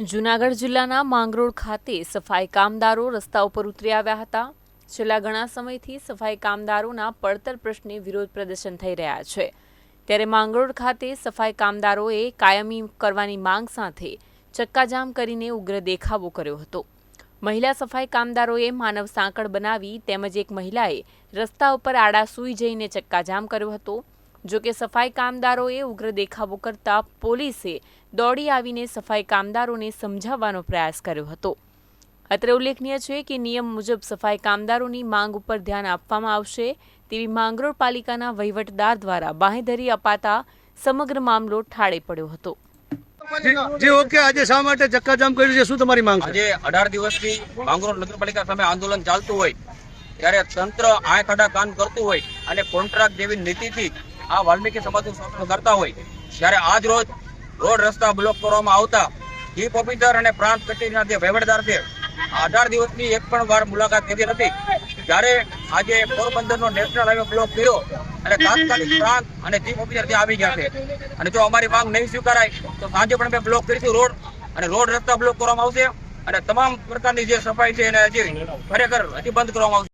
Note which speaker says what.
Speaker 1: જૂનાગઢ જિલ્લાના માંગરોળ ખાતે સફાઈ કામદારો રસ્તા ઉપર ઉતરી આવ્યા હતા. છેલ્લા ઘણા સમયથી સફાઈ કામદારોના પડતર પ્રશ્ને વિરોધ પ્રદર્શન થઈ રહ્યા છે. ત્યારે માંગરોળ ખાતે સફાઈ કામદારોએ કાયમી કરવાની માંગ સાથે ચક્કાજામ કરીને ઉગ્ર દેખાવો કર્યો હતો. મહિલા સફાઈ કામદારોએ માનવ સાંકળ બનાવી તેમજ એક મહિલાએ રસ્તા ઉપર આડા સૂઈ જઈને ચક્કાજામ કર્યો હતો. જો કે સફાઈ કામદારોએ ઉગ્ર દેખાવો કરતા પોલીસે દોડી આવીને સફાઈ કામદારોને સમજાવવાનો પ્રયાસ કર્યો હતો. અત્રે ઉલ્લેખનીય છે કે નિયમ મુજબ સફાઈ કામદારોની માંગ ઉપર ધ્યાન આપવામાં આવશે તેવી માંગરોળ પાલિકાના વહીવટદાર દ્વારા બાંહેધરી અપાતા સમગ્ર મામલો ઠાળે પડ્યો હતો.
Speaker 2: જી જી, ઓકે આજે શા માટે ચક્કાજામ કર્યું છે? શું તમારી માંગ
Speaker 3: આજે અઢાર દિવસથી માંગરોળ નગરપાલિકા સામે આંદોલન ચાલતું હોય ત્યારે તંત્ર આંખ આડા કાન કરતું હોય અને કોન્ટ્રાક્ટ જેવી નીતિથી આ વાલ્મીકી સમાજનું કરતા હોય. ત્યારે આજ રોજ રોડ રસ્તા બ્લોક કરવામાં આવતા ચીફ ઓફિસર અને પ્રાંત કચેરીના જે વહીવટદાર છે, અઢાર દિવસની એક પણ વાર મુલાકાત લીધી નથી. જ્યારે આજે પોરબંદરનો નેશનલ હાઈવે બ્લોક કર્યો, અને તાત્કાલિક પ્રાંત અને ચીફ ઓફિસર ત્યાં આવી ગયા છે. અને જો અમારી માંગ નહીં સ્વીકારાય, તો સાંજે પણ અમે બ્લોક કરીશું રોડ, અને રોડ રસ્તા બ્લોક કરવામાં આવશે. અને તમામ પ્રકારની જે સફાઈ છે એને હજી ખરેખર હજી બંધ કરવામાં આવશે.